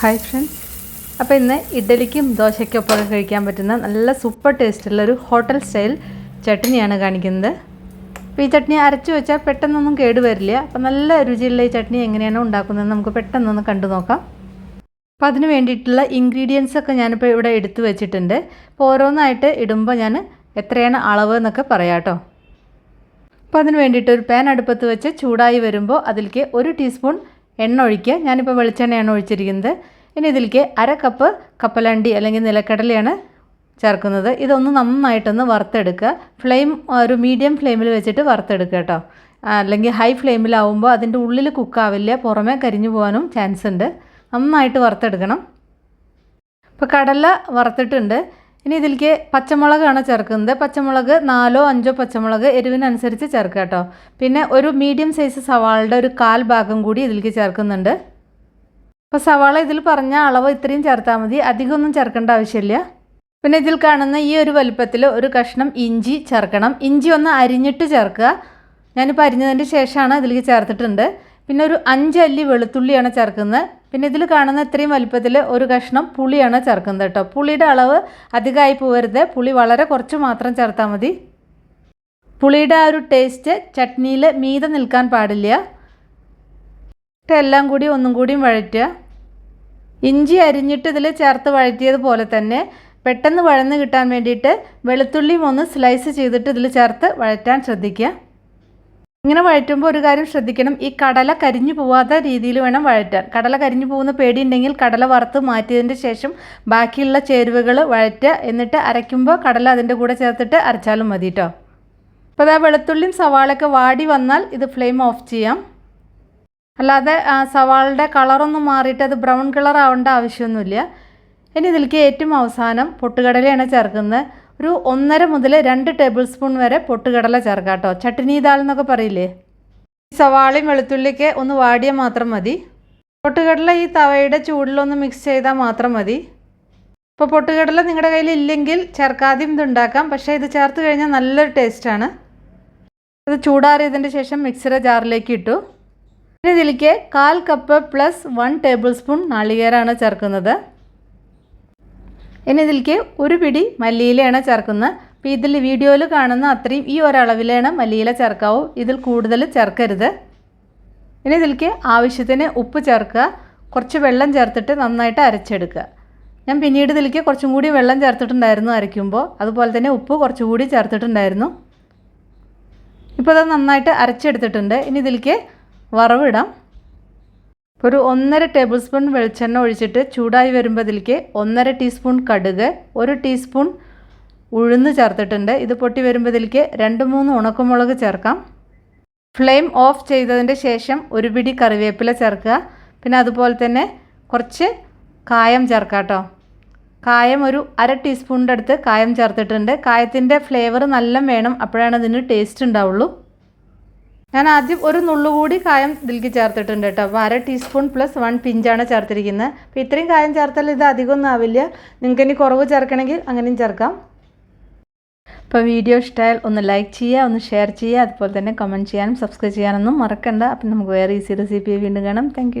Hi friends അപ്പോൾ ഇന്ന് ഇഡ്ഡലിക്കും ദോശയ്ക്കൊപ്പമൊക്കെ കഴിക്കാൻ പറ്റുന്ന നല്ല സൂപ്പർ ടേസ്റ്റുള്ള ഒരു ഹോട്ടൽ സ്റ്റൈൽ ചട്നിയാണ് കാണിക്കുന്നത്. അപ്പോൾ ഈ ചട്നി അരച്ചു വെച്ചാൽ പെട്ടെന്നൊന്നും കേടുവരില്ല അപ്പോൾ നല്ല രുചിയുള്ള ഈ ചട്നി എങ്ങനെയാണ് ഉണ്ടാക്കുന്നതെന്ന് നമുക്ക് പെട്ടെന്നൊന്ന് കണ്ടു നോക്കാം. അപ്പോൾ അതിന് വേണ്ടിയിട്ടുള്ള ഇൻഗ്രീഡിയൻസ് ഒക്കെ ഞാനിപ്പോൾ ഇവിടെ എടുത്തു വെച്ചിട്ടുണ്ട്. അപ്പോൾ ഓരോന്നായിട്ട് ഇടുമ്പോൾ ഞാൻ എത്രയാണ് അളവ് എന്നൊക്കെ പറയാം കേട്ടോ അപ്പോൾ അതിന് വേണ്ടിയിട്ട് ഒരു പാൻ അടുപ്പത്ത് വെച്ച് ചൂടായി വരുമ്പോൾ അതിലേക്ക് ഒരു ടീസ്പൂൺ എണ്ണ ഒഴിക്കുക. ഞാനിപ്പോൾ വെളിച്ചെണ്ണയാണ് ഒഴിച്ചിരിക്കുന്നത്. ഇനി ഇതിലേക്ക് അര കപ്പ് കപ്പലണ്ടി അല്ലെങ്കിൽ നിലക്കടലയാണ് ചേർക്കുന്നത്. ഇതൊന്ന് നന്നായിട്ടൊന്ന് വറുത്തെടുക്കുക. ഫ്ലെയിം ഒരു മീഡിയം ഫ്ലെയിമിൽ വെച്ചിട്ട് വറുത്തെടുക്കുക കേട്ടോ. അല്ലെങ്കിൽ ഹൈ ഫ്ലെയിമിലാവുമ്പോൾ അതിന്റെ ഉള്ളിൽ കുക്കാവില്ല പുറമേ കരിഞ്ഞു പോകാനും ചാൻസ് ഉണ്ട് നന്നായിട്ട് വറുത്തെടുക്കണം. ഇപ്പോൾ കടല വറുത്തിട്ടുണ്ട്. ഇനി ഇതിലേക്ക് പച്ചമുളകാണ് ചേർക്കുന്നത്. പച്ചമുളക് നാലോ അഞ്ചോ പച്ചമുളക് എരിവിനനുസരിച്ച് ചേർക്കുക കേട്ടോ. പിന്നെ ഒരു മീഡിയം സൈസ് സവാളയുടെ ഒരു കാൽ ഭാഗം കൂടി ഇതിലേക്ക് ചേർക്കുന്നുണ്ട്. അപ്പോൾ സവാള ഇതിൽ പറഞ്ഞ അളവ് ഇത്രയും ചേർത്താൽ മതി. അധികമൊന്നും ചേർക്കേണ്ട ആവശ്യമില്ല. പിന്നെ ഇതിൽ കാണുന്ന ഈ ഒരു വലുപ്പത്തിൽ ഒരു കഷ്ണം ഇഞ്ചി ചേർക്കണം. ഇഞ്ചി ഒന്ന് അരിഞ്ഞിട്ട് ചേർക്കുക. ഞാനിപ്പോൾ അരിഞ്ഞതിന്റെ ശേഷമാണ് ഇതിലേക്ക് ചേർത്തിട്ടുണ്ട്. പിന്നെ ഒരു അഞ്ച് അല്ലി വെളുത്തുള്ളിയാണ് ചേർക്കുന്നത്. പിന്നെ ഇതിൽ കാണുന്ന ഇത്രയും വലുപ്പത്തിൽ ഒരു കഷ്ണം പുളിയാണ് ചേർക്കുന്നത് കേട്ടോ. പുളിയുടെ അളവ് അധികമായി പോകരുത് പുളി വളരെ കുറച്ച് മാത്രം ചേർത്താൽ മതി. പുളിയുടെ ആ ഒരു ടേസ്റ്റ് ചട്നിയിൽ മീതെ നിൽക്കാൻ പാടില്ല. എല്ലാം കൂടി ഒന്നും കൂടിയും വഴറ്റുക. ഇഞ്ചി അരിഞ്ഞിട്ട് ഇതിൽ ചേർത്ത് വഴറ്റിയതുപോലെ തന്നെ പെട്ടെന്ന് വഴന്ന് കിട്ടാൻ വേണ്ടിയിട്ട് വെളുത്തുള്ളിയും ഒന്ന് സ്ലൈസ് ചെയ്തിട്ട് ഇതിൽ ചേർത്ത് വഴറ്റാൻ ശ്രദ്ധിക്കുക. ഇങ്ങനെ വഴറ്റുമ്പോൾ ഒരു കാര്യം ശ്രദ്ധിക്കണം. ഈ കടല കരിഞ്ഞു പോവാത്ത രീതിയിൽ വേണം വഴറ്റാൻ. കടല കരിഞ്ഞു പോകുന്ന പേടിയുണ്ടെങ്കിൽ കടല വറുത്ത് മാറ്റിയതിന്റെ ശേഷം ബാക്കിയുള്ള ചേരുവകൾ വഴറ്റുക. എന്നിട്ട് അരയ്ക്കുമ്പോൾ കടല അതിന്റെ കൂടെ ചേർത്തിട്ട് അരച്ചാലും മതി കേട്ടോ അപ്പോൾ അതാ വെളുത്തുള്ളിയും സവാളൊക്കെ വാടി വന്നാൽ ഇത് ഫ്ലെയിം ഓഫ് ചെയ്യാം. അല്ലാതെ സവാളയുടെ കളറൊന്നും മാറിയിട്ട് അത് ബ്രൗൺ കളർ ആവേണ്ട ആവശ്യമൊന്നുമില്ല. ഇനി ഇതിലേക്ക് ഏറ്റവും അവസാനം പൊട്ടുകടലയാണ് ചേർക്കുന്നത്. ഒരു ഒന്നര മുതൽ രണ്ട് ടേബിൾ സ്പൂൺ വരെ പൊട്ടുകടല ചേർക്കാം കേട്ടോ. ചട്നി ദാൽ എന്നൊക്കെ പറയില്ലേ? സവാളയും വെളുത്തുള്ളിയൊക്കെ ഒന്ന് വാടിയാൽ മാത്രം മതി. പൊട്ടുകടല ഈ തവയുടെ ചൂടിലൊന്ന് മിക്സ് ചെയ്താൽ മാത്രം മതി. ഇപ്പോൾ പൊട്ടുകടല നിങ്ങളുടെ കയ്യിൽ ഇല്ലെങ്കിൽ ചേർക്കാതെയും ഇതുണ്ടാക്കാം പക്ഷേ ഇത് ചേർത്ത് കഴിഞ്ഞാൽ നല്ലൊരു ടേസ്റ്റാണ് ഇത് ചൂടാറിയതിന്റെ ശേഷം മിക്സിയുടെ ജാറിലേക്ക് ഇട്ടു. ഇതിലേക്ക് കാൽ cup plus one table spoon നാളികേരമാണ് ചേർക്കുന്നത്. ഇനി ഇതിലേക്ക് ഒരു പിടി മല്ലിയിലയാണ് ചേർക്കുന്നത്. അപ്പോൾ ഇതിൽ വീഡിയോയിൽ കാണുന്ന അത്രയും ഈ ഒരളവിലാണ് മല്ലിയില ചേർക്കാവൂ. ഇതിൽ കൂടുതൽ ചേർക്കരുത്. ഇനി ഇതിലേക്ക് ആവശ്യത്തിന് ഉപ്പ് ചേർക്കുക. കുറച്ച് വെള്ളം ചേർത്തിട്ട് നന്നായിട്ട് അരച്ചെടുക്കുക. ഞാൻ പിന്നീട് ഇതിലേക്ക് കുറച്ചും കൂടി വെള്ളം ചേർത്തിട്ടുണ്ടായിരുന്നു അരയ്ക്കുമ്പോൾ. അതുപോലെ തന്നെ ഉപ്പ് കുറച്ചുകൂടി ചേർത്തിട്ടുണ്ടായിരുന്നു. ഇപ്പോൾ അത് നന്നായിട്ട് അരച്ചെടുത്തിട്ടുണ്ട്. ഇനി ഇതിലേക്ക് വറവിടാം ഒരു ഒന്നര ടേബിൾ സ്പൂൺ വെളിച്ചെണ്ണ ഒഴിച്ചിട്ട് ചൂടായി വരുമ്പോഴത്തേക്ക് ഒന്നര ടീസ്പൂൺ കടുക് ഒരു ടീസ്പൂൺ ഉഴുന്ന് ചേർത്തിട്ടുണ്ട്. ഇത് പൊട്ടി വരുമ്പോഴത്തേക്ക് രണ്ട് മൂന്ന് ഉണക്കമുളക് ചേർക്കാം. ഫ്ലെയിം ഓഫ് ചെയ്തതിന്റെ ശേഷം ഒരു പിടി കറിവേപ്പില ചേർക്കുക. പിന്നെ അതുപോലെ തന്നെ കുറച്ച് കായം ചേർക്കാം കേട്ടോ. കായം ഒരു അര ടീസ്പൂണിന്റെ അടുത്ത് കായം ചേർത്തിട്ടുണ്ട്. കായത്തിന്റെ ഫ്ലേവർ നല്ല വേണം. അപ്പോഴാണ് ഇതിന് ടേസ്റ്റ് ഉണ്ടാവുള്ളൂ. ഞാൻ ആദ്യം ഒരു നുള്ളുകൂടി കായം ഇതിലേക്ക് ചേർത്തിട്ടുണ്ട് കേട്ടോ. അപ്പോൾ അര ടീസ്പൂൺ പ്ലസ് വൺ പിഞ്ചാണ് ചേർത്തിരിക്കുന്നത്. അപ്പോൾ ഇത്രയും കായം ചേർത്താൽ ഇത് അധികമൊന്നും ആവില്ല. നിങ്ങൾക്ക് ഇനി കുറവ് ചേർക്കണമെങ്കിൽ അങ്ങനെയും ചേർക്കാം. അപ്പോൾ വീഡിയോ ഇഷ്ടമായാൽ ഒന്ന് ലൈക്ക് ചെയ്യുക ഒന്ന് ഷെയർ ചെയ്യുക. അതുപോലെ തന്നെ കമന്റ് ചെയ്യാനും സബ്സ്ക്രൈബ് ചെയ്യാനൊന്നും മറക്കണ്ട. അപ്പം നമുക്ക് വേറെ ഈസി റെസിപ്പി വീണ്ടും കാണാം. താങ്ക്